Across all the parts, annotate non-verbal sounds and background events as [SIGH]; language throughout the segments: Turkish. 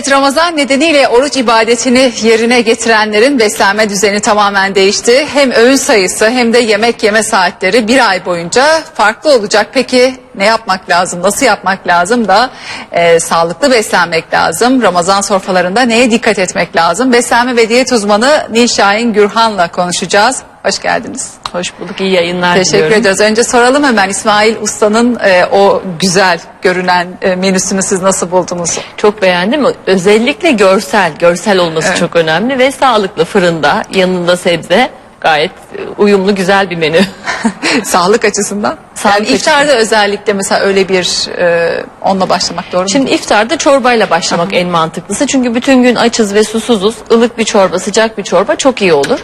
Evet Ramazan nedeniyle oruç ibadetini yerine getirenlerin beslenme düzeni tamamen değişti. Hem öğün sayısı hem de yemek yeme saatleri bir ay boyunca farklı olacak. Peki ne yapmak lazım, nasıl yapmak lazım da e, sağlıklı beslenmek lazım? Ramazan sofralarında neye dikkat etmek lazım? Beslenme ve diyet uzmanı Nilşahin Gürhan'la konuşacağız. Hoş geldiniz. Hoş bulduk. iyi yayınlar Teşekkür diliyorum. ediyoruz. Önce soralım hemen İsmail Usta'nın e, o güzel görünen e, menüsünü siz nasıl buldunuz? Çok beğendim. Özellikle görsel, görsel olması Evet. çok önemli ve sağlıklı fırında, yanında sebze gayet e, uyumlu güzel bir menü. [LAUGHS] Sağlık açısından. Sağlık yani iftarda özellikle mesela öyle bir e, onunla başlamak doğru mu? Şimdi iftarda çorbayla başlamak en mantıklısı. Çünkü bütün gün açız ve susuzuz. Ilık bir çorba, sıcak bir çorba çok iyi olur.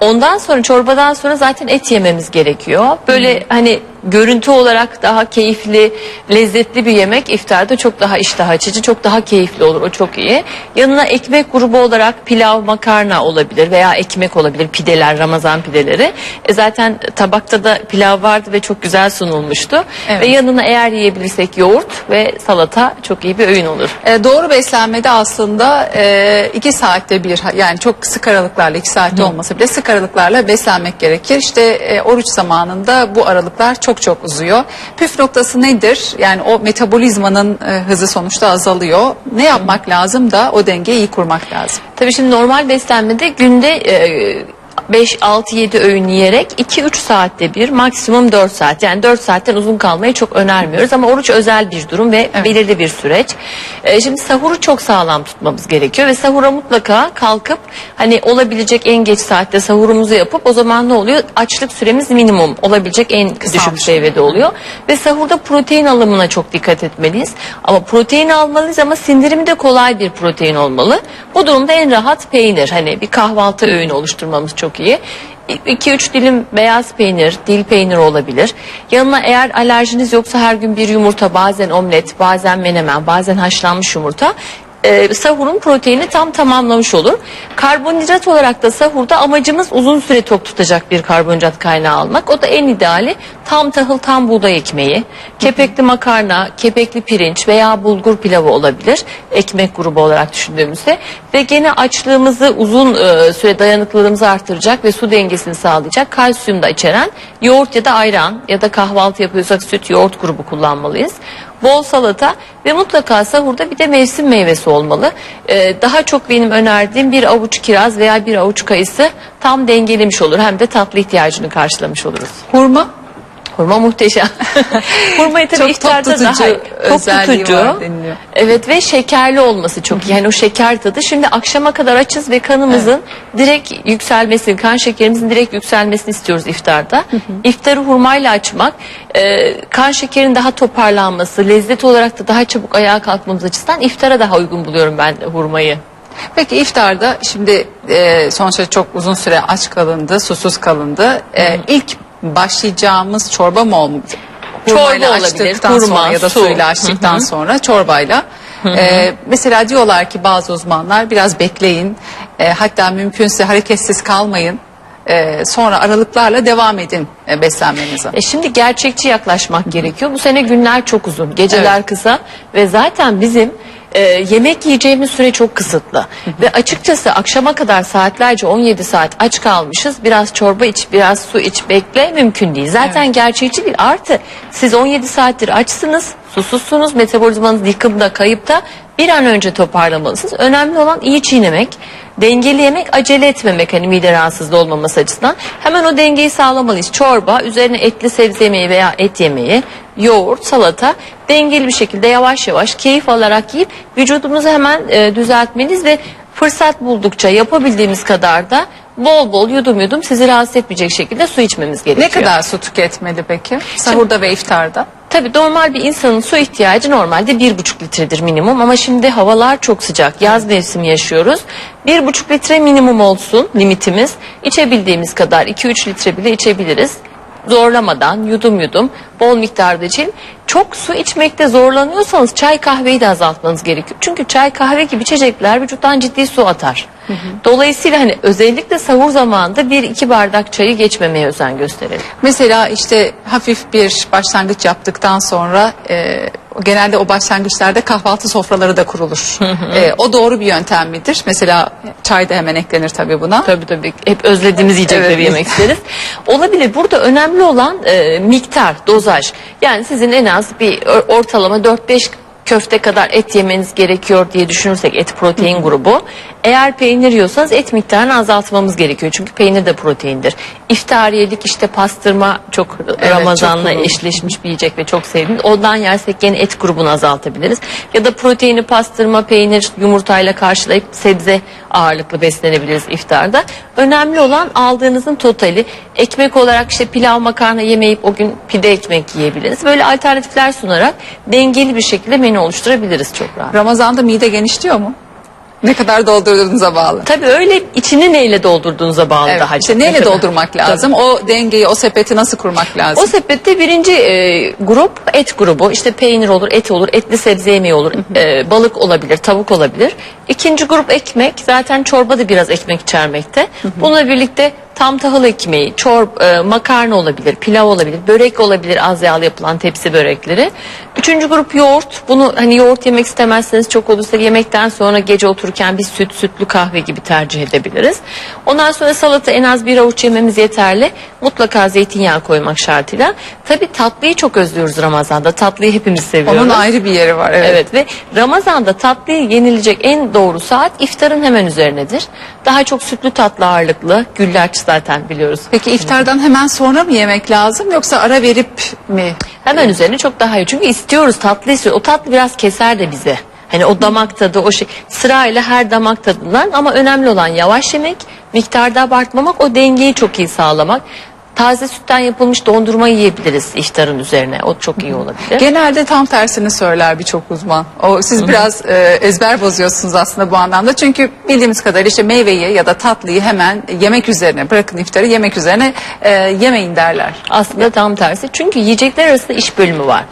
Ondan sonra çorbadan sonra zaten et yememiz gerekiyor. Böyle hani görüntü olarak daha keyifli, lezzetli bir yemek iftarda çok daha iştah açıcı, çok daha keyifli olur. O çok iyi. Yanına ekmek grubu olarak pilav, makarna olabilir veya ekmek olabilir. Pideler, Ramazan pideleri. E zaten tabakta da pilav vardı ve çok güzel sunulmuştu. Evet. Ve yanına eğer yiyebilirsek yoğurt ve salata çok iyi bir öğün olur. E, doğru beslenmede aslında e, iki saatte bir yani çok sık aralıklarla iki saatte olmasa bile sık aralıklarla beslenmek gerekir. İşte e, oruç zamanında bu aralıklar çok çok uzuyor. Püf noktası nedir? Yani o metabolizmanın e, hızı sonuçta azalıyor. Ne yapmak lazım da o dengeyi iyi kurmak lazım. Tabii şimdi normal beslenmede günde e, 5, 6, 7 öğün yiyerek 2-3 saatte bir maksimum 4 saat. Yani 4 saatten uzun kalmayı çok önermiyoruz ama oruç özel bir durum ve Evet. belirli bir süreç. E, şimdi sahuru çok sağlam tutmamız gerekiyor ve sahura mutlaka kalkıp hani olabilecek en geç saatte sahurumuzu yapıp o zaman ne oluyor? Açlık süremiz minimum olabilecek en düşük Kısalmış. seviyede oluyor. Ve sahurda protein alımına çok dikkat etmeliyiz. Ama protein almalıyız ama sindirimi de kolay bir protein olmalı. Bu durumda en rahat peynir. Hani bir kahvaltı öğünü oluşturmamız çok iyi. 2-3 dilim beyaz peynir, dil peyniri olabilir. Yanına eğer alerjiniz yoksa her gün bir yumurta, bazen omlet, bazen menemen, bazen haşlanmış yumurta e, sahurun proteini tam tamamlamış olur. Karbonhidrat olarak da sahurda amacımız uzun süre tok tutacak bir karbonhidrat kaynağı almak. O da en ideali tam tahıl tam buğday ekmeği, kepekli makarna, kepekli pirinç veya bulgur pilavı olabilir. Ekmek grubu olarak düşündüğümüzde ve gene açlığımızı uzun e, süre dayanıklılığımızı artıracak ve su dengesini sağlayacak kalsiyum da içeren yoğurt ya da ayran ya da kahvaltı yapıyorsak süt yoğurt grubu kullanmalıyız bol salata ve mutlaka sahurda bir de mevsim meyvesi olmalı. Ee, daha çok benim önerdiğim bir avuç kiraz veya bir avuç kayısı tam dengelemiş olur. Hem de tatlı ihtiyacını karşılamış oluruz. Hurma Hurma muhteşem. [LAUGHS] Hurmayı tabii Çok iftarda tutucu daha özelliği tutucu. var deniliyor. Evet ve şekerli olması çok iyi. Yani o şeker tadı. Şimdi akşama kadar açız ve kanımızın direkt yükselmesini, kan şekerimizin direkt yükselmesini istiyoruz iftarda. İftarı hurmayla açmak, e, kan şekerin daha toparlanması, lezzet olarak da daha çabuk ayağa kalkmamız açısından iftara daha uygun buluyorum ben hurmayı. Peki iftarda şimdi e, sonuçta çok uzun süre aç kalındı, susuz kalındı. E, ilk başlayacağımız çorba mı olmalı? Çorba olabilir, sonra ya da su. suyla açtıktan Hı hı. sonra çorbayla. E, mesela diyorlar ki bazı uzmanlar biraz bekleyin, e, hatta mümkünse hareketsiz kalmayın. e, sonra aralıklarla devam edin e, beslenmenize. E şimdi gerçekçi yaklaşmak gerekiyor. Bu sene günler çok uzun, geceler Evet. kısa ve zaten bizim e, yemek yiyeceğimiz süre çok kısıtlı. ve açıkçası akşama kadar saatlerce 17 saat aç kalmışız. Biraz çorba iç, biraz su iç, bekle mümkün değil. Zaten gerçekçi değil. Artı siz 17 saattir açsınız, susuzsunuz, metabolizmanız yıkımda, kayıpta bir an önce toparlamalısınız. Önemli olan iyi çiğnemek, dengeli yemek, acele etmemek hani mide rahatsızlığı olmaması açısından. Hemen o dengeyi sağlamalıyız. Çorba, üzerine etli sebze yemeği veya et yemeği, yoğurt, salata dengeli bir şekilde yavaş yavaş keyif alarak yiyip vücudumuzu hemen e, düzeltmeliyiz ve fırsat buldukça yapabildiğimiz kadar da bol bol yudum yudum sizi rahatsız etmeyecek şekilde su içmemiz gerekiyor. Ne kadar su tüketmeli peki? Sahurda ve iftarda? Tabii normal bir insanın su ihtiyacı normalde bir buçuk litredir minimum ama şimdi havalar çok sıcak. Yaz mevsimi yaşıyoruz. Bir buçuk litre minimum olsun limitimiz. İçebildiğimiz kadar 2-3 litre bile içebiliriz. Zorlamadan yudum yudum bol miktarda için çok su içmekte zorlanıyorsanız çay kahveyi de azaltmanız gerekiyor. Çünkü çay kahve gibi içecekler vücuttan ciddi su atar. Dolayısıyla hani özellikle sahur zamanında bir iki bardak çayı geçmemeye özen gösterelim. Mesela işte hafif bir başlangıç yaptıktan sonra e, genelde o başlangıçlarda kahvaltı sofraları da kurulur. E, o doğru bir yöntem midir? Mesela çay da hemen eklenir tabii buna. Tabii tabii. Hep özlediğimiz yiyecekleri Evet. yemek isteriz. Olabilir. Burada önemli olan e, miktar, dozaj. Yani sizin en az bir or- ortalama 4-5 köfte kadar et yemeniz gerekiyor diye düşünürsek et protein grubu. Eğer peynir yiyorsanız et miktarını azaltmamız gerekiyor. Çünkü peynir de proteindir. İftariyelik işte pastırma çok Ramazan'la çok eşleşmiş bir yiyecek ve çok sevdiğimiz. Ondan yersek gene et grubunu azaltabiliriz. Ya da proteini pastırma, peynir, yumurtayla karşılayıp sebze ağırlıklı beslenebiliriz iftarda. Önemli olan aldığınızın totali. Ekmek olarak işte pilav makarna yemeyip o gün pide ekmek yiyebiliriz. Böyle alternatifler sunarak dengeli bir şekilde menü oluşturabiliriz çok rahat. Ramazan'da mide genişliyor mu? Ne kadar doldurduğunuza bağlı. Tabii öyle içini neyle doldurduğunuza bağlı Evet, daha işte çok. neyle Tabii. doldurmak lazım? O dengeyi, o sepeti nasıl kurmak lazım? O sepette birinci e, grup et grubu. İşte peynir olur, et olur, etli sebze yemeği olur, e, balık olabilir, tavuk olabilir. İkinci grup ekmek. Zaten çorba da biraz ekmek içermekte. Bununla birlikte tam tahıl ekmeği, çorb, e, makarna olabilir, pilav olabilir, börek olabilir az yağlı yapılan tepsi börekleri. Üçüncü grup yoğurt. Bunu hani yoğurt yemek istemezseniz çok olursa yemekten sonra gece otururken bir süt, sütlü kahve gibi tercih edebiliriz. Ondan sonra salata en az bir avuç yememiz yeterli. Mutlaka zeytinyağı koymak şartıyla. Tabii tatlıyı çok özlüyoruz Ramazan'da. Tatlıyı hepimiz seviyoruz. Onun ayrı bir yeri var. Evet. Evet ve Ramazan'da tatlıyı yenilecek en doğru saat iftarın hemen üzerinedir. Daha çok sütlü tatlı ağırlıklı, güllaç zaten biliyoruz. Peki iftardan hemen sonra mı yemek lazım yoksa ara verip mi? Hemen üzerine çok daha iyi. Çünkü istiyoruz tatlı istiyoruz. O tatlı biraz keser de bize. Hani o damak tadı o şey sırayla her damak tadından ama önemli olan yavaş yemek, miktarda abartmamak, o dengeyi çok iyi sağlamak. Taze sütten yapılmış dondurma yiyebiliriz iftarın üzerine. O çok iyi olabilir. Genelde tam tersini söyler birçok uzman. O siz biraz e, ezber bozuyorsunuz aslında bu anlamda. Çünkü bildiğimiz kadarıyla işte meyveyi ya da tatlıyı hemen yemek üzerine bırakın iftarı yemek üzerine e, yemeyin derler. Aslında tam tersi. Çünkü yiyecekler arasında iş bölümü var.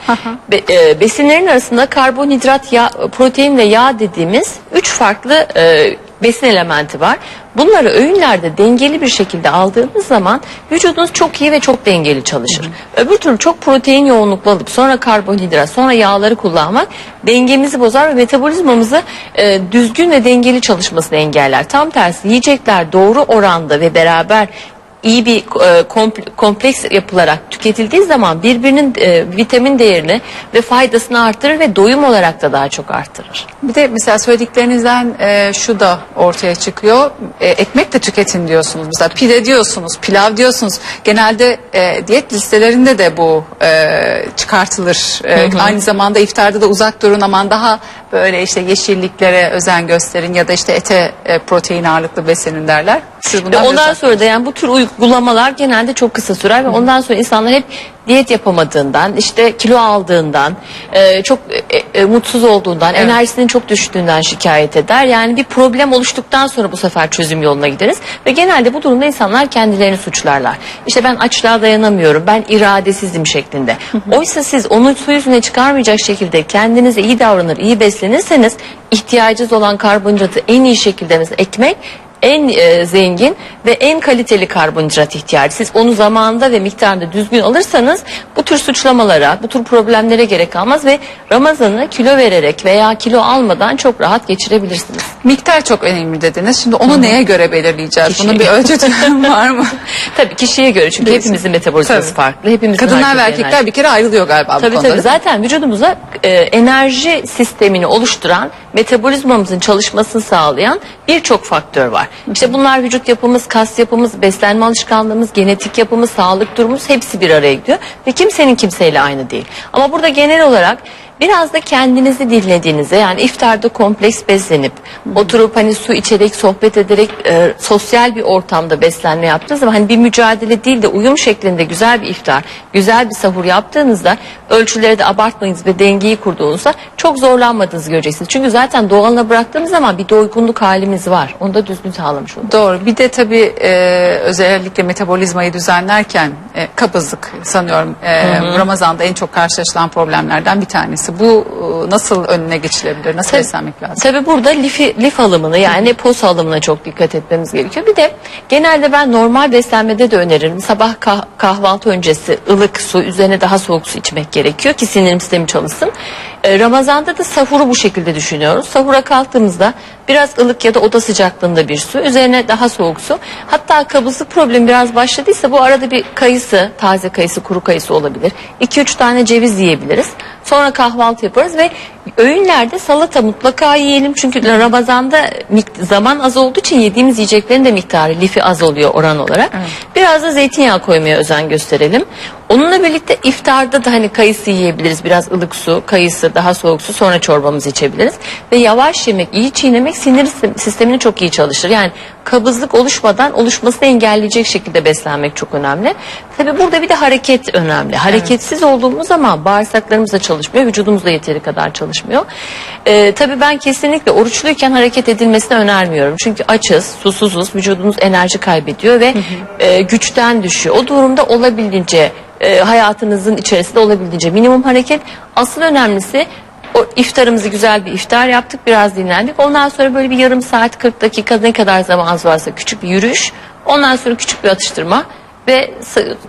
Be- e, besinlerin arasında karbonhidrat, yağ, protein ve yağ dediğimiz üç farklı e, besin elementi var. Bunları öğünlerde dengeli bir şekilde aldığınız zaman vücudunuz çok iyi ve çok dengeli çalışır. Öbür türlü çok protein yoğunluklu alıp sonra karbonhidrat sonra yağları kullanmak dengemizi bozar ve metabolizmamızı e, düzgün ve dengeli çalışmasını engeller. Tam tersi yiyecekler doğru oranda ve beraber iyi bir e, kompl- kompleks yapılarak tüketildiği zaman birbirinin e, vitamin değerini ve faydasını artırır ve doyum olarak da daha çok artırır. Bir de mesela söylediklerinizden e, şu da ortaya çıkıyor. Ekmek de tüketin diyorsunuz. Mesela pide diyorsunuz, pilav diyorsunuz. Genelde diyet listelerinde de bu çıkartılır. E, Aynı zamanda iftarda da uzak durun aman daha böyle işte yeşilliklere özen gösterin ya da işte ete e, protein ağırlıklı beslenin derler. Siz Ve ondan biraz- sonra da yani bu tür uygulamalar genelde çok kısa sürer ve ondan sonra insanlar hep diyet yapamadığından, işte kilo aldığından, e, çok e, e, mutsuz olduğundan, Evet. enerjisinin çok düştüğünden şikayet eder. Yani bir problem oluştuktan sonra bu sefer çözüm yoluna gideriz ve genelde bu durumda insanlar kendilerini suçlarlar. İşte ben açlığa dayanamıyorum, ben iradesizim şeklinde. Oysa siz onu su yüzüne çıkarmayacak şekilde kendinize iyi davranır, iyi beslenirseniz ihtiyacınız olan karbonhidratı en iyi şekilde mesela ekmek en e, zengin ve en kaliteli karbonhidrat ihtiyacı. Siz onu zamanında ve miktarda düzgün alırsanız bu tür suçlamalara, bu tür problemlere gerek kalmaz ve Ramazan'ı kilo vererek veya kilo almadan çok rahat geçirebilirsiniz. Miktar çok önemli dediniz. Şimdi onu neye göre belirleyeceğiz? Kişiye. Bunun bir ölçütü [LAUGHS] var mı? Tabii kişiye göre çünkü Değişik. hepimizin metabolizması Tabii. farklı. Hepimizin Kadınlar ve erkekler enerjisi- bir kere ayrılıyor galiba bu Tabii konuda. tabii zaten vücudumuza e, enerji sistemini oluşturan metabolizmamızın çalışmasını sağlayan birçok faktör var. İşte bunlar vücut yapımız, kas yapımız, beslenme alışkanlığımız, genetik yapımız, sağlık durumumuz hepsi bir araya gidiyor ve kimsenin kimseyle aynı değil. Ama burada genel olarak biraz da kendinizi dinlediğinizde yani iftarda kompleks beslenip oturup hani su içerek sohbet ederek e, sosyal bir ortamda beslenme yaptığınız zaman hani bir mücadele değil de uyum şeklinde güzel bir iftar, güzel bir sahur yaptığınızda ölçüleri de abartmayınız ve dengeyi kurduğunuzda çok zorlanmadığınızı göreceksiniz. Çünkü zaten doğalına bıraktığımız zaman bir doygunluk halimiz var. Onu da düzgün sağlamış oluyoruz. Doğru. Bir de tabii e, özellikle metabolizmayı düzenlerken e, kabızlık sanıyorum e, Ramazan'da en çok karşılaşılan problemlerden bir tanesi. Olması bu e, nasıl önüne geçilebilir? Nasıl beslenmek lazım? Tabii burada lif, lif alımını yani pos alımına çok dikkat etmemiz gerekiyor. Bir de genelde ben normal beslenmede de öneririm. Sabah kah- kahvaltı öncesi ılık su üzerine daha soğuk su içmek gerekiyor ki sindirim sistemi çalışsın. Ee, Ramazan'da da sahuru bu şekilde düşünüyoruz. Sahura kalktığımızda biraz ılık ya da oda sıcaklığında bir su üzerine daha soğuk su. Hatta kabızlık problemi biraz başladıysa bu arada bir kayısı, taze kayısı, kuru kayısı olabilir. 2-3 tane ceviz yiyebiliriz. Sonra kahvaltı yaparız ve öğünlerde salata mutlaka yiyelim. Çünkü Ramazan'da zaman az olduğu için yediğimiz yiyeceklerin de miktarı lifi az oluyor oran olarak. Biraz da zeytinyağı koymaya özen gösterelim. Onunla birlikte iftarda da hani kayısı yiyebiliriz. Biraz ılık su, kayısı, daha soğuk su sonra çorbamızı içebiliriz. Ve yavaş yemek, iyi çiğnemek sinir sistem- sistemini çok iyi çalıştır. Yani kabızlık oluşmadan oluşmasını engelleyecek şekilde beslenmek çok önemli. Tabii burada bir de hareket önemli. Hareketsiz olduğumuz zaman bağırsaklarımız da çalışmıyor, vücudumuz da yeteri kadar çalışmıyor. Ee, tabii ben kesinlikle oruçluyken hareket edilmesini önermiyorum. Çünkü açız, susuzuz, vücudumuz enerji kaybediyor ve e, güçten düşüyor. O durumda olabildiğince e, hayatınızın içerisinde olabildiğince minimum hareket. Asıl önemlisi o iftarımızı güzel bir iftar yaptık. Biraz dinlendik. Ondan sonra böyle bir yarım saat 40 dakika ne kadar zamanınız varsa küçük bir yürüyüş. Ondan sonra küçük bir atıştırma ve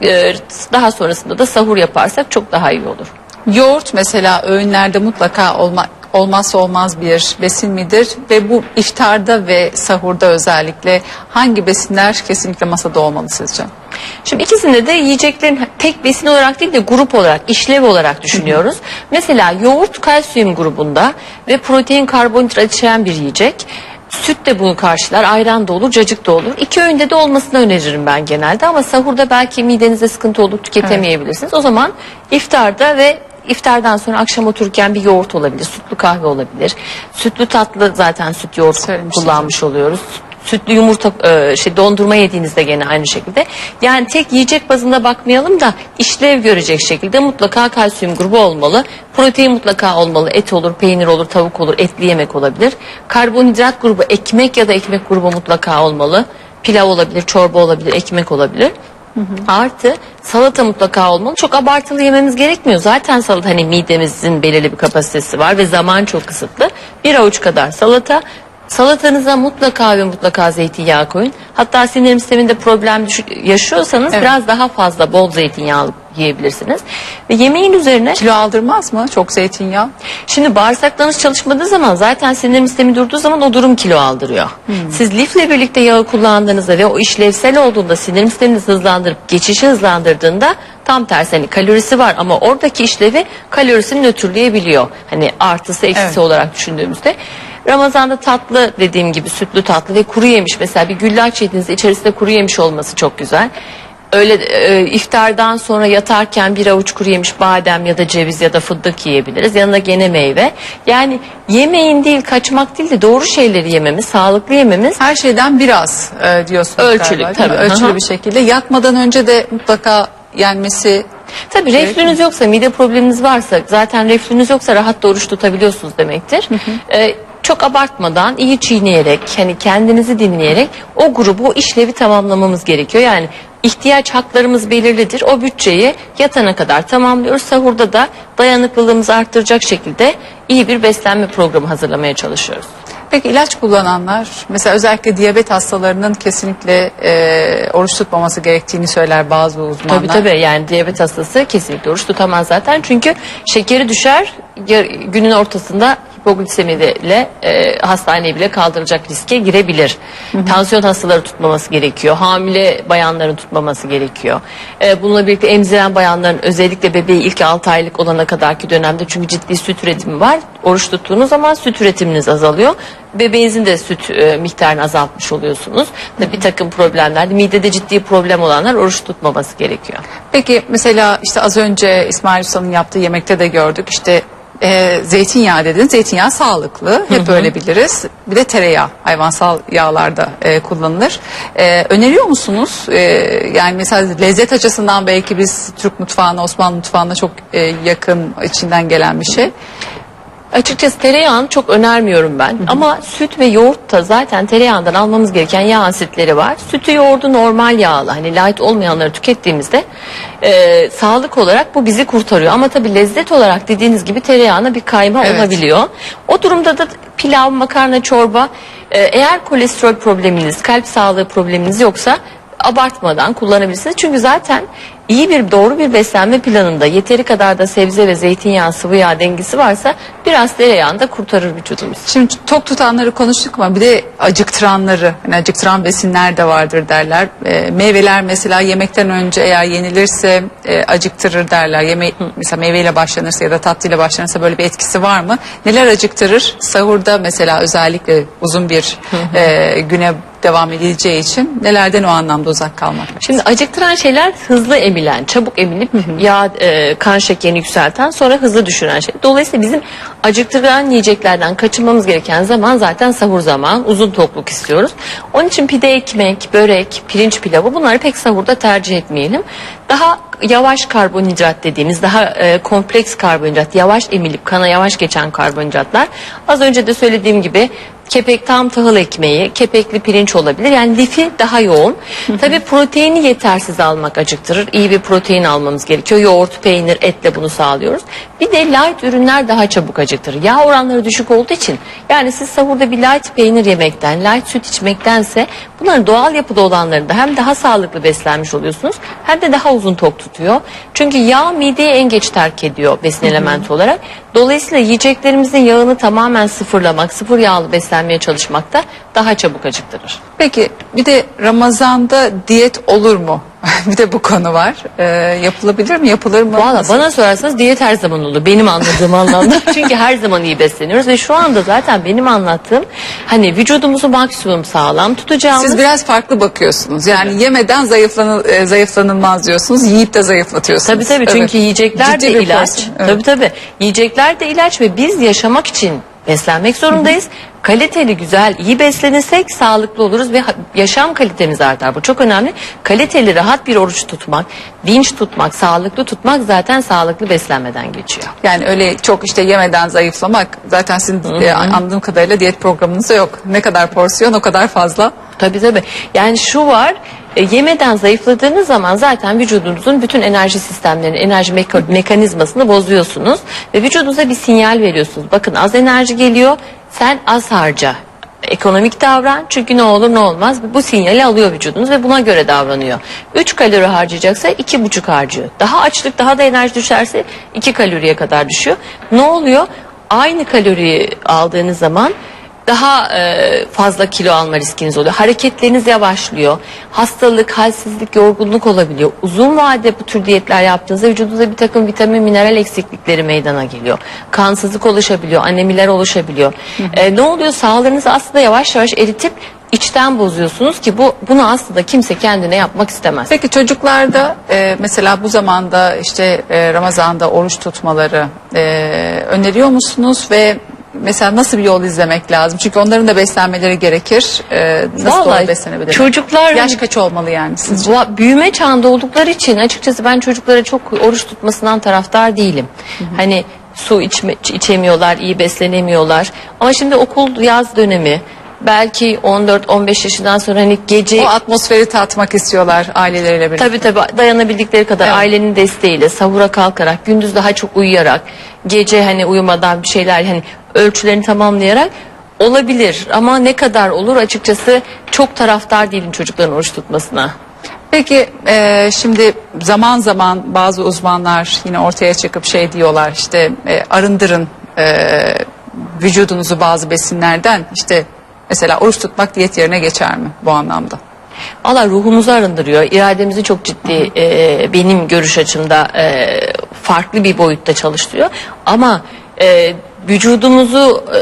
e, daha sonrasında da sahur yaparsak çok daha iyi olur. Yoğurt mesela öğünlerde mutlaka olma, olmazsa olmaz bir besin midir? Ve bu iftarda ve sahurda özellikle hangi besinler kesinlikle masada olmalı sizce? Şimdi ikisinde de yiyeceklerin tek besin olarak değil de grup olarak, işlev olarak düşünüyoruz. Mesela yoğurt kalsiyum grubunda ve protein karbonhidrat içeren bir yiyecek. Süt de bunu karşılar, ayran da olur, cacık da olur. İki öğünde de olmasını öneririm ben genelde ama sahurda belki midenizde sıkıntı olur, tüketemeyebilirsiniz. O zaman iftarda ve iftardan sonra akşam otururken bir yoğurt olabilir, sütlü kahve olabilir. Sütlü tatlı zaten süt yoğurt Söylemiştiniz. kullanmış oluyoruz. Sütlü yumurta e, şey dondurma yediğinizde gene aynı şekilde. Yani tek yiyecek bazında bakmayalım da işlev görecek şekilde mutlaka kalsiyum grubu olmalı. Protein mutlaka olmalı. Et olur, peynir olur, tavuk olur, etli yemek olabilir. Karbonhidrat grubu ekmek ya da ekmek grubu mutlaka olmalı. Pilav olabilir, çorba olabilir, ekmek olabilir. Artı salata mutlaka olmalı. Çok abartılı yememiz gerekmiyor. Zaten salata hani midemizin belirli bir kapasitesi var ve zaman çok kısıtlı. Bir avuç kadar salata. Salatanıza mutlaka ve mutlaka zeytinyağı koyun. Hatta sindirim sisteminde problem yaşıyorsanız Evet. biraz daha fazla bol zeytinyağı yiyebilirsiniz. Ve yemeğin üzerine Kilo aldırmaz mı çok zeytinyağı? Şimdi bağırsaklarınız çalışmadığı zaman zaten sindirim sistemi durduğu zaman o durum kilo aldırıyor. Siz lifle birlikte yağı kullandığınızda ve o işlevsel olduğunda sindirim sisteminizi hızlandırıp geçişi hızlandırdığında tam tersi hani kalorisi var ama oradaki işlevi kalorisini nötrleyebiliyor. Hani artısı eksisi Evet. olarak düşündüğümüzde. Ramazan'da tatlı dediğim gibi sütlü tatlı ve kuru yemiş mesela bir güllaç yediğinizde içerisinde kuru yemiş olması çok güzel. Öyle e, iftardan sonra yatarken bir avuç kuru yemiş badem ya da ceviz ya da fındık yiyebiliriz. Yanına gene meyve. Yani yemeğin değil kaçmak değil de doğru şeyleri yememiz, sağlıklı yememiz Her şeyden biraz e, diyorsunuz Ölçülü, galiba, değil mi? tabii. Ölçülü Hı hı. bir şekilde. Yatmadan önce de mutlaka yenmesi Tabii reflünüz yoksa, mide probleminiz varsa, zaten reflünüz yoksa rahat da oruç tutabiliyorsunuz demektir. Ee, çok abartmadan, iyi çiğneyerek, hani kendinizi dinleyerek o grubu, o işlevi tamamlamamız gerekiyor. Yani ihtiyaç haklarımız belirlidir. O bütçeyi yatana kadar tamamlıyoruz. Sahurda da dayanıklılığımızı arttıracak şekilde iyi bir beslenme programı hazırlamaya çalışıyoruz. Peki ilaç kullananlar mesela özellikle diyabet hastalarının kesinlikle e, oruç tutmaması gerektiğini söyler bazı uzmanlar. Tabii tabii yani diyabet hastası kesinlikle oruç tutamaz zaten. Çünkü şekeri düşer günün ortasında hipoglisemiyle e, hastaneye bile kaldıracak riske girebilir. Tansiyon hastaları tutmaması gerekiyor. Hamile bayanların tutmaması gerekiyor. E, bununla birlikte emziren bayanların özellikle bebeği ilk 6 aylık olana kadarki dönemde çünkü ciddi süt üretimi var. Oruç tuttuğunuz zaman süt üretiminiz azalıyor. Bebeğinizin de süt e, miktarını azaltmış oluyorsunuz. Ve bir takım problemler, midede ciddi problem olanlar oruç tutmaması gerekiyor. Peki mesela işte az önce İsmail Usta'nın yaptığı yemekte de gördük işte e, zeytinyağı dediniz. Zeytinyağı sağlıklı. Hep öyle biliriz. Bir de tereyağı hayvansal yağlarda e, kullanılır. E, öneriyor musunuz? E, yani mesela lezzet açısından belki biz Türk mutfağına, Osmanlı mutfağına çok e, yakın içinden gelen bir şey. Açıkçası tereyağını çok önermiyorum ben. Ama süt ve yoğurtta zaten tereyağından almamız gereken yağ asitleri var. Sütü yoğurdu normal yağlı hani light olmayanları tükettiğimizde e, sağlık olarak bu bizi kurtarıyor. Ama tabii lezzet olarak dediğiniz gibi tereyağına bir kayma Evet. olabiliyor. O durumda da pilav, makarna, çorba e, eğer kolesterol probleminiz, kalp sağlığı probleminiz yoksa abartmadan kullanabilirsiniz. Çünkü zaten iyi bir doğru bir beslenme planında yeteri kadar da sebze ve zeytinyağı sıvı yağ dengesi varsa biraz tereyağını da kurtarır vücudumuz. Şimdi tok tutanları konuştuk ama bir de acıktıranları, hani acıktıran besinler de vardır derler. E, meyveler mesela yemekten önce eğer yenilirse e, acıktırır derler. Yeme mesela meyveyle başlanırsa ya da tatlıyla başlanırsa böyle bir etkisi var mı? Neler acıktırır? Sahurda mesela özellikle uzun bir e, güne devam edileceği için nelerden o anlamda uzak kalmak lazım? Şimdi acıktıran şeyler hızlı emilen, çabuk emilip yağ, e, kan şekerini yükselten sonra hızlı düşüren şey. Dolayısıyla bizim acıktıran yiyeceklerden kaçınmamız gereken zaman zaten sahur zamanı. Uzun tokluk istiyoruz. Onun için pide ekmek, börek, pirinç pilavı bunları pek sahurda tercih etmeyelim. Daha yavaş karbonhidrat dediğimiz daha e, kompleks karbonhidrat, yavaş emilip kana yavaş geçen karbonhidratlar. Az önce de söylediğim gibi kepek tam tahıl ekmeği, kepekli pirinç olabilir. Yani lifi daha yoğun. Tabii proteini yetersiz almak acıktırır. İyi bir protein almamız gerekiyor. Yoğurt, peynir, etle bunu sağlıyoruz. Bir de light ürünler daha çabuk acıktırır. Yağ oranları düşük olduğu için yani siz sahurda bir light peynir yemekten, light süt içmektense bunların doğal yapıda olanları da hem daha sağlıklı beslenmiş oluyorsunuz hem de daha uzun tok tutuyor. Çünkü yağ mideyi en geç terk ediyor besin elementi olarak. Dolayısıyla yiyeceklerimizin yağını tamamen sıfırlamak, sıfır yağlı beslenmeye çalışmak da daha çabuk acıktırır. Peki bir de Ramazan'da diyet olur mu? [LAUGHS] bir de bu konu var. E, yapılabilir mi? Yapılır mı? Valla Nasıl? bana sorarsanız diyet her zaman olur. Benim anladığım [LAUGHS] anlamda. Çünkü her zaman iyi besleniyoruz ve şu anda zaten benim anlattığım hani vücudumuzu maksimum sağlam tutacağımız Siz biraz farklı bakıyorsunuz. Yani yemeden zayıflanıl, e, zayıflanılmaz diyorsunuz. Yiyip de zayıflatıyorsunuz. Tabii tabii çünkü Evet. yiyecekler Ciddi de ilaç. porsiyon, evet. Tabii tabii. Yiyecekler de ilaç ve biz yaşamak için beslenmek zorundayız. Kaliteli, güzel, iyi beslenirsek sağlıklı oluruz ve yaşam kalitemiz artar. Bu çok önemli. Kaliteli, rahat bir oruç tutmak, dinç tutmak, sağlıklı tutmak zaten sağlıklı beslenmeden geçiyor. Yani öyle çok işte yemeden zayıflamak zaten sizin e, anladığım kadarıyla diyet programınızda yok. Ne kadar porsiyon o kadar fazla. Tabii tabii. Yani şu var e, yemeden zayıfladığınız zaman zaten vücudunuzun bütün enerji sistemlerini, enerji meka- mekanizmasını bozuyorsunuz ve vücudunuza bir sinyal veriyorsunuz. Bakın az enerji geliyor, sen az harca. Ekonomik davran çünkü ne olur ne olmaz bu sinyali alıyor vücudunuz ve buna göre davranıyor. 3 kalori harcayacaksa 2,5 harcıyor. Daha açlık daha da enerji düşerse 2 kaloriye kadar düşüyor. Ne oluyor? Aynı kaloriyi aldığınız zaman daha e, fazla kilo alma riskiniz oluyor. Hareketleriniz yavaşlıyor. Hastalık, halsizlik, yorgunluk olabiliyor. Uzun vade bu tür diyetler yaptığınızda vücudunuzda bir takım vitamin, mineral eksiklikleri meydana geliyor. Kansızlık oluşabiliyor, anemiler oluşabiliyor. E, ne oluyor? Sağlığınızı aslında yavaş yavaş eritip içten bozuyorsunuz ki bu bunu aslında kimse kendine yapmak istemez. Peki çocuklarda e, mesela bu zamanda işte e, Ramazan'da oruç tutmaları e, öneriyor musunuz ve mesela nasıl bir yol izlemek lazım? Çünkü onların da beslenmeleri gerekir. E, nasıl Vallahi doğru beslenebilir? çocuklar Yaş kaç olmalı yani sizce? Bu- büyüme çağında oldukları için açıkçası ben çocuklara çok oruç tutmasından taraftar değilim. Hani su içme, içemiyorlar, iyi beslenemiyorlar. Ama şimdi okul yaz dönemi belki 14-15 yaşından sonra hani gece O atmosferi tatmak istiyorlar aileleriyle birlikte. Tabii tabii dayanabildikleri kadar Evet. ailenin desteğiyle sahura kalkarak gündüz daha çok uyuyarak gece hani uyumadan bir şeyler hani ölçülerini tamamlayarak olabilir ama ne kadar olur açıkçası çok taraftar değilim çocukların oruç tutmasına. Peki e, şimdi zaman zaman bazı uzmanlar yine ortaya çıkıp şey diyorlar işte e, arındırın e, vücudunuzu bazı besinlerden işte mesela oruç tutmak diyet yerine geçer mi bu anlamda? Valla ruhumuzu arındırıyor. İrademizi çok ciddi e, benim görüş açımda e, farklı bir boyutta çalıştırıyor. Ama e, vücudumuzu e,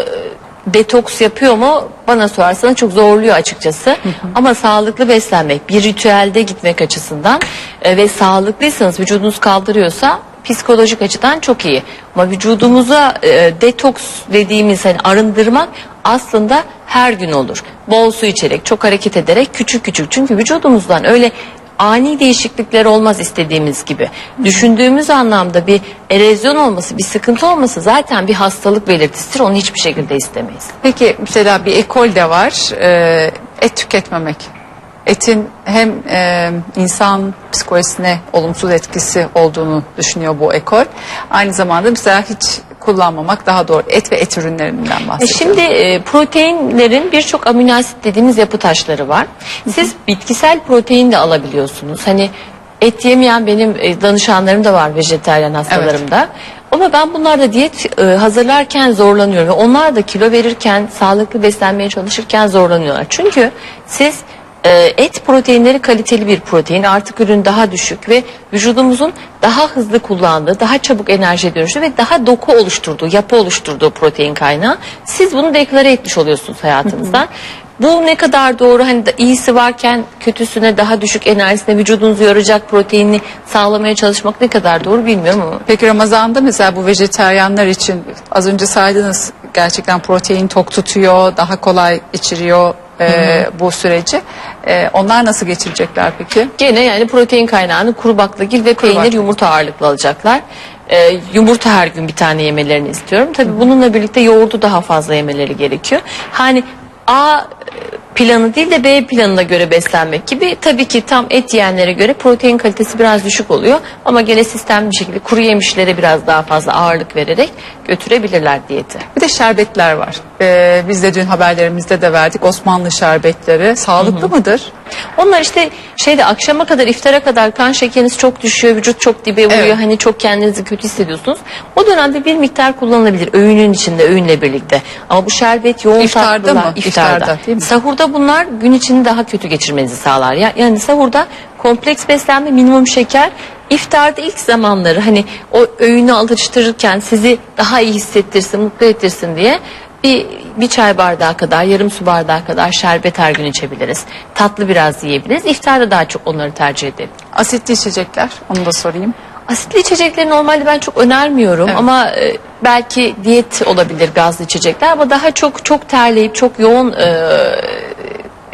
detoks yapıyor mu bana sorarsanız çok zorluyor açıkçası. Ama sağlıklı beslenmek, bir ritüelde gitmek açısından e, ve sağlıklıysanız vücudunuz kaldırıyorsa psikolojik açıdan çok iyi. Ama vücudumuza e, detoks dediğimiz hani arındırmak aslında her gün olur. Bol su içerek, çok hareket ederek küçük küçük. Çünkü vücudumuzdan öyle ani değişiklikler olmaz istediğimiz gibi. Düşündüğümüz anlamda bir erozyon olması, bir sıkıntı olması zaten bir hastalık belirtisidir. Onu hiçbir şekilde istemeyiz. Peki mesela bir ekol de var. e, et tüketmemek. Etin hem e, insan psikolojisine olumsuz etkisi olduğunu düşünüyor bu ekol. Aynı zamanda mesela hiç kullanmamak daha doğru. Et ve et ürünlerinden E bahsediyorum. şimdi e, proteinlerin birçok amino asit dediğimiz yapı taşları var. Siz bitkisel protein de alabiliyorsunuz. Hani et yemeyen benim e, danışanlarım da var vejetaryen hastalarımda. Ama ben bunlarda diyet e, hazırlarken zorlanıyorum ve onlar da kilo verirken, sağlıklı beslenmeye çalışırken zorlanıyorlar. Çünkü siz et proteinleri kaliteli bir protein, artık ürün daha düşük ve vücudumuzun daha hızlı kullandığı, daha çabuk enerjiye dönüştüğü ve daha doku oluşturduğu, yapı oluşturduğu protein kaynağı. Siz bunu deklare etmiş oluyorsunuz hayatınızda. Bu ne kadar doğru hani da iyisi varken kötüsüne daha düşük enerjisine vücudunuzu yoracak proteinini sağlamaya çalışmak ne kadar doğru bilmiyorum ama. Peki Ramazan'da mesela bu vejeteryanlar için az önce saydınız gerçekten protein tok tutuyor, daha kolay içiriyor e, bu süreci. E, onlar nasıl geçirecekler peki? Gene yani protein kaynağını kuru baklagil ve peynir baklagil. yumurta ağırlıklı alacaklar. Ee, yumurta her gün bir tane yemelerini istiyorum. Tabii bununla birlikte yoğurdu daha fazla yemeleri gerekiyor. Hani A planı değil de B planına göre beslenmek gibi tabii ki tam et yiyenlere göre protein kalitesi biraz düşük oluyor ama gene sistemli bir şekilde kuru yemişlere biraz daha fazla ağırlık vererek götürebilirler diyeti. Bir de şerbetler var. E, biz de dün haberlerimizde de verdik Osmanlı şerbetleri. Sağlıklı mıdır? Onlar işte şeyde akşama kadar iftara kadar kan şekeriniz çok düşüyor, vücut çok dibe vuruyor. Evet. Hani çok kendinizi kötü hissediyorsunuz. O dönemde bir miktar kullanılabilir öğünün içinde, öğünle birlikte. Ama bu şerbet yoğun İftarda tatlılar, mı? iftarda. İftarda, değil mi? Sahurda bunlar gün içini daha kötü geçirmenizi sağlar. Ya- Yani sahurda kompleks beslenme, minimum şeker, iftarda ilk zamanları hani o öğünü alıştırırken sizi daha iyi hissettirsin, mutlu ettirsin diye bir, bir çay bardağı kadar, yarım su bardağı kadar şerbet her gün içebiliriz. Tatlı biraz yiyebiliriz. İftarda daha çok onları tercih edelim. Asitli içecekler onu da sorayım. Asitli içecekleri normalde ben çok önermiyorum Evet. ama e, belki diyet olabilir gazlı içecekler ama daha çok çok terleyip çok yoğun e,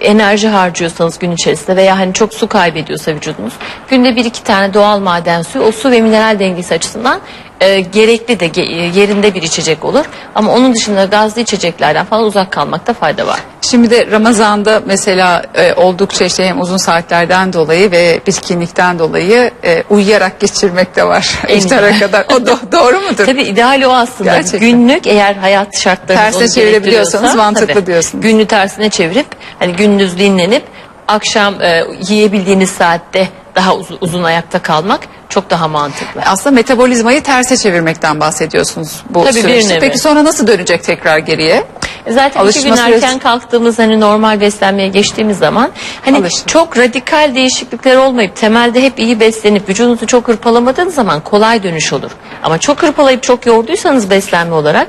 enerji harcıyorsanız gün içerisinde veya hani çok su kaybediyorsa vücudunuz günde bir iki tane doğal maden suyu o su ve mineral dengesi açısından e, gerekli de ge- yerinde bir içecek olur ama onun dışında gazlı içeceklerden falan uzak kalmakta fayda var. Şimdi de Ramazan'da mesela e, oldukça işte hem uzun saatlerden dolayı ve bitkinlikten dolayı e, uyuyarak geçirmek de var [LAUGHS] [LAUGHS] iftara kadar. O do- doğru mudur? Tabii ideal o aslında. Gerçekten. Günlük eğer hayat şartlarınız Tersine çevirebiliyorsanız mantıklı tabii, diyorsunuz. Günlü tersine çevirip hani gündüz dinlenip akşam e, yiyebildiğiniz saatte daha uz- uzun ayakta kalmak çok daha mantıklı. Aslında metabolizmayı terse çevirmekten bahsediyorsunuz bu Tabii, bir süreçte. nevi. Peki sonra nasıl dönecek tekrar geriye? Zaten iki gün Alışma erken süresi- kalktığımız hani normal beslenmeye geçtiğimiz zaman hani Alışma. çok radikal değişiklikler olmayıp temelde hep iyi beslenip vücudunuzu çok hırpalamadığınız zaman kolay dönüş olur. Ama çok hırpalayıp çok yorduysanız beslenme olarak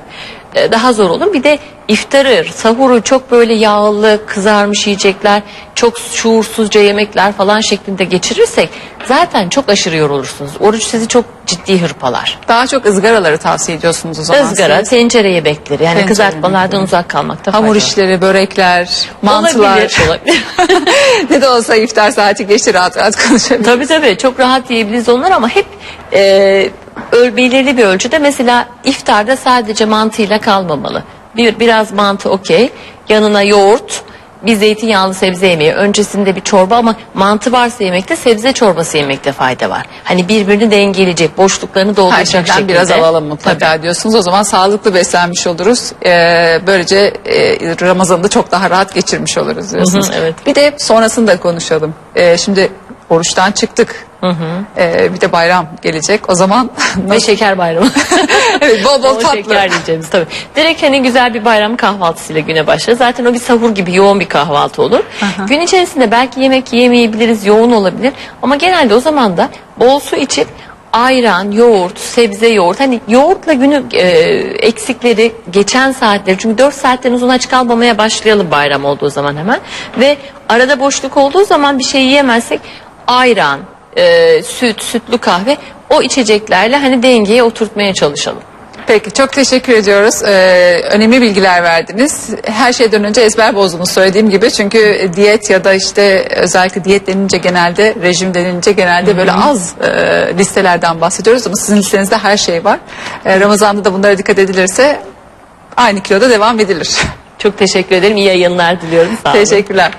e, daha zor olur. Bir de iftarı, sahuru çok böyle yağlı, kızarmış yiyecekler, çok şuursuzca yemekler falan şeklinde geçirirsek zaten çok aşırı yorulursunuz. Oruç sizi çok ciddi hırpalar. Daha çok ızgaraları tavsiye ediyorsunuz o zaman Izgara, siz. tencere yemekleri yani Tencere kızartmalardan yemekleri. uzak kalmakta fayda Hamur işleri, börekler, mantılar. Olabilir, olabilir. [LAUGHS] ne de olsa iftar saati geçti rahat rahat konuşabiliriz. tabii tabii çok rahat yiyebiliriz onlar ama hep e, belirli bir ölçüde mesela iftarda sadece mantıyla kalmamalı. Bir, biraz mantı okey yanına yoğurt bir zeytinyağlı sebze yemeği öncesinde bir çorba ama mantı varsa yemekte sebze çorbası yemekte fayda var. Hani birbirini dengeleyecek boşluklarını Her dolduracak şeyden şekilde. biraz alalım mutlaka Tabii. diyorsunuz. O zaman sağlıklı beslenmiş oluruz. Ee, böylece e, Ramazan'ı da çok daha rahat geçirmiş oluruz diyorsunuz. Evet. Bir de sonrasını da konuşalım. Ee, şimdi oruçtan çıktık. Ee, bir de bayram gelecek. O zaman [LAUGHS] Ve şeker bayramı. [LAUGHS] evet, bol bol tatlı. şeker yiyeceğimiz tabii. Direkt hani güzel bir bayram kahvaltısıyla güne başlar. Zaten o bir sahur gibi yoğun bir kahvaltı olur. Gün içerisinde belki yemek yiyemeyebiliriz, yoğun olabilir. Ama genelde o zaman da bol su içip ayran, yoğurt, sebze yoğurt. Hani yoğurtla günü e, eksikleri, geçen saatleri. Çünkü 4 saatten uzun aç kalmamaya başlayalım bayram olduğu zaman hemen. Ve arada boşluk olduğu zaman bir şey yiyemezsek ayran, e, süt, sütlü kahve o içeceklerle hani dengeye oturtmaya çalışalım. Peki çok teşekkür ediyoruz. Ee, önemli bilgiler verdiniz. Her şeyden önce ezber bozdunuz söylediğim gibi. Çünkü diyet ya da işte özellikle diyet denince genelde rejim denince genelde böyle az e, listelerden bahsediyoruz. Ama sizin listenizde her şey var. Ee, Ramazan'da da bunlara dikkat edilirse aynı kiloda devam edilir. Çok teşekkür ederim. İyi yayınlar diliyorum. Sağ olun. Teşekkürler.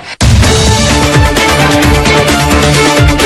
Thank you.